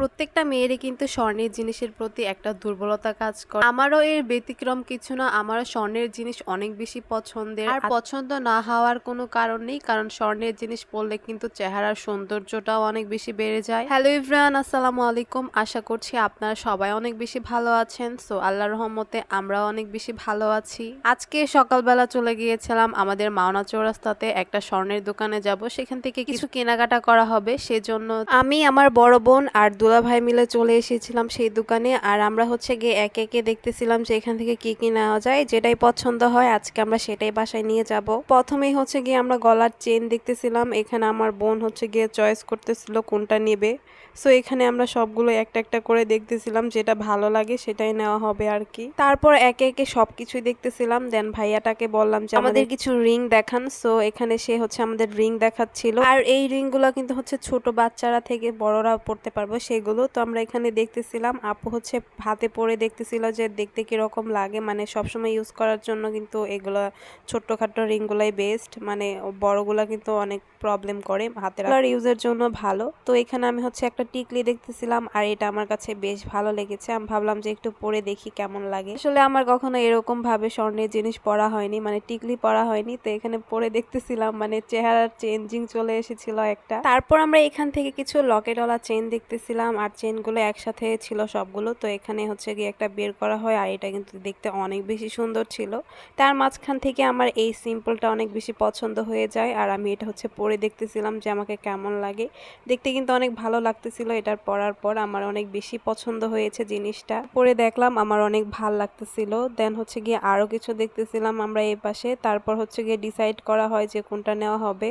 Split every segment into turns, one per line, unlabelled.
প্রত্যেকটা মেয়েরই কিন্তু স্বর্ণের জিনিসের প্রতি একটা দুর্বলতা কাজ করে। আমারও এর ব্যতিক্রম কিছু না, আমারও স্বর্ণের জিনিস অনেক বেশি পছন্দের। আর পছন্দ না হওয়ার কোনো কারণ নেই, কারণ স্বর্ণের জিনিস পরলে কিন্তু চেহারার সৌন্দর্যটাও অনেক বেশি বেড়ে যায়। হ্যালো ইভরান আসসালামু আলাইকুম। আশা করছি আপনারা সবাই অনেক বেশি ভালো আছেন। সো আল্লাহর রহমতে আমরাও অনেক বেশি ভালো আছি। আজকে সকালবেলা চলে গিয়েছিলাম আমাদের মাওনা চৌরাস্তাতে একটা স্বর্ণের দোকানে যাব। সেখান থেকে কিছু কেনাকাটা করা হবে, সেজন্য আমি, আমার বড় বোন আর দুলা ভাই মিলে চলে এসেছিলাম সেই দোকানে আর আমরা হচ্ছে গিয়ে একে একে দেখতেছিলাম যে এখান থেকে কি কি নেওয়া যায় যেটাই পছন্দ হয় আজকে আমরা সেটাই বাসায় নিয়ে যাব। প্রথমেই হচ্ছে গিয়ে আমরা গলার চেন দেখতেছিলাম এখানে আমার বোন হচ্ছে গিয়ে চয়েস করতেছিল কোনটা নেবে। সো এখানে আমরা সবগুলো একটা একটা করে দেখতেছিলাম যেটা ভালো লাগে সেটাই নেওয়া হবে আর কি। তারপর একে একে সবকিছুই দেখতেছিলাম দেন ভাইয়াটাকে বললাম যে আমাদের কিছু রিং দেখান। সো এখানে সে হচ্ছে আমাদের রিং দেখাচ্ছিল। আর এই রিংগুলো কিন্তু হচ্ছে ছোট বাচ্চারা থেকে বড়রা পড়তে পারব সেগুলো তো আমরা এখানে দেখতেছিলাম, আপু হচ্ছে হাতে পরে দেখতেছিল যে দেখতে কীরকম লাগে। মানে সবসময় ইউজ করার জন্য কিন্তু এগুলো ছোট্টখাটো রিংগুলাই বেস্ট মানে বড়গুলা কিন্তু অনেক প্রবলেম করে হাতের ইউজের জন্য ভালো। তো এখানে আমি হচ্ছে একটা টিকলি দেখতেছিলাম, আর এটা আমার কাছে বেশ ভালো লেগেছে। আমি ভাবলাম যে একটু পরে দেখি কেমন লাগে। আসলে আমার কখনো এরকম ভাবে স্বর্ণের জিনিস পরা হয়নি মানে টিকলি পরা হয়নি। তো এখানে পরে দেখতেছিলাম মানে চেহারার চেঞ্জিং চলে এসেছিল একটা। তারপর আমরা এখান থেকে কিছু লকেটওয়ালা চেন দেখতেছিলাম। আর চেনগুলো একসাথে ছিল সবগুলো। তো এখানে হচ্ছে গিয়ে একটা বের করা হয় আর এটা কিন্তু দেখতে অনেক বেশি সুন্দর ছিল। তার মাঝখান থেকে আমার এই সিম্পলটা অনেক বেশি পছন্দ হয়ে যায় আর আমি এটা হচ্ছে পরে দেখতেছিলাম যে আমাকে কেমন লাগে। দেখতে কিন্তু অনেক ভালো লাগতেছিল এটার পরার পর আমার অনেক বেশি পছন্দ হয়েছে জিনিসটা। পরে দেখলাম আমার অনেক ভালো লাগতেছিল দেন হচ্ছে গিয়ে আরও কিছু দেখতেছিলাম আমরা এই পাশে। তারপর হচ্ছে গিয়ে ডিসাইড করা হয় যে কোনটা নেওয়া হবে।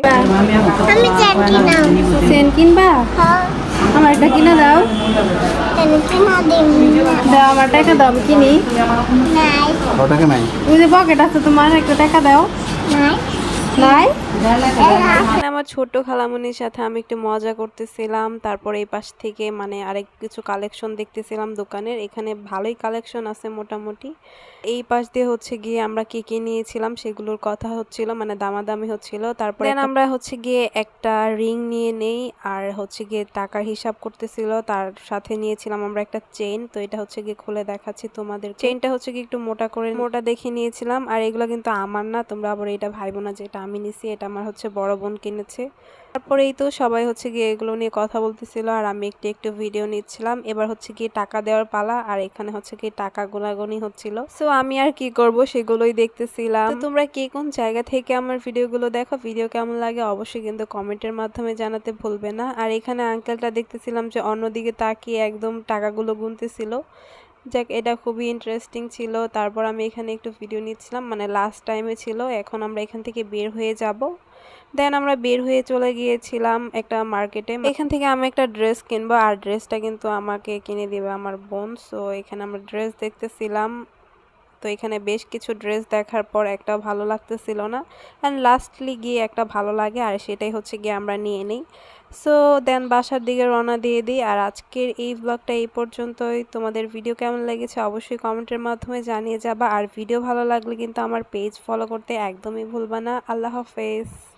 আমি
কিনবা?
হ্যাঁ।
আমার একটা কিনে দাও। দাও আমার টাকা দাও আমি কিনি।
নাই।
ওটাকে নাই?
ওই যে পকেট আছে তোমার একটা টাকা দাও।
নাই।
আমার ছোট খালামুনির সাথে আমি একটু মজা করতেছিলাম। তারপর এই পাশ থেকে মানে আরেক কিছু কালেকশন দেখতেছিলাম দোকানের। এখানে ভালোই কালেকশন আছে মোটামুটি। এই পাশ দিয়ে হচ্ছে গিয়ে আমরা কি কি নিয়েছিলাম সেগুলোর কথা হচ্ছিল মানে দামাদামি হচ্ছিল। তারপরে আমরা হচ্ছে গিয়ে একটা রিং নিয়ে নেই আর হচ্ছে গিয়ে টাকার হিসাব করতেছিল। তার সাথে নিয়েছিলাম আমরা একটা চেইন তো এটা হচ্ছে গিয়ে খুলে দেখাচ্ছি তোমাদের। চেইনটা হচ্ছে গিয়ে একটু মোটা করে মোটা দেখে নিয়েছিলাম। আর এগুলো কিন্তু আমার না তোমরা আবার এটা ভাইবো না যে এটা আমি নিছি, এটা আমার হচ্ছে বড় বোন কিনেছে তারপরেই তো সবাই হচ্ছে গিয়ে এগুলো নিয়ে কথা বলতেছিল, আর আমি একটু একটু ভিডিও নিচ্ছিলাম। এবার হচ্ছে গিয়ে টাকা দেওয়ার পালা, আর এখানে হচ্ছে গিয়ে টাকা গোনাগুনি হচ্ছিল। সো আমি আর কি করব সেগুলোই দেখতেছিলাম। তোমরা কে কোন জায়গা থেকে আমার ভিডিওগুলো দেখো ভিডিও কেমন লাগে অবশ্যই কিন্তু কমেন্টের মাধ্যমে জানাতে ভুলবে না। আর এখানে আঙ্কেলটা দেখতেছিলাম যে অন্যদিকে তাকিয়ে একদম টাকাগুলো গুনতেছিল। যাক, এটা খুবই ইন্টারেস্টিং ছিল। তারপর আমি এখানে একটু ভিডিও নিচ্ছিলাম মানে লাস্ট টাইমে ছিল। এখন আমরা এখান থেকে বের হয়ে যাব। দেন আমরা বের হয়ে চলে গিয়েছিলাম একটা মার্কেটে এখান থেকে আমি একটা ড্রেস কিনবো, আর ড্রেসটা কিন্তু আমাকে কিনে দেবে আমার বোন। সো এখানে আমরা ড্রেস দেখতেছিলাম। তো এখানে বেশ কিছু ড্রেস দেখার পর একটা ভালো লাগতেছিল না। অ্যান্ড লাস্টলি গিয়ে একটা ভালো লাগে, আর সেটাই হচ্ছে গিয়ে আমরা নিয়ে নিই। সো দেন বাসার দিকে রওনা দিয়ে দিই, আর আজকের এই ব্লগটা এই পর্যন্তই। তোমাদের ভিডিও কেমন লেগেছে অবশ্যই কমেন্টের মাধ্যমে জানিয়ে যাবা। আর ভিডিও ভালো লাগলে কিন্তু আমার পেজ ফলো করতে একদমই ভুলবা না। আল্লাহ হাফেজ।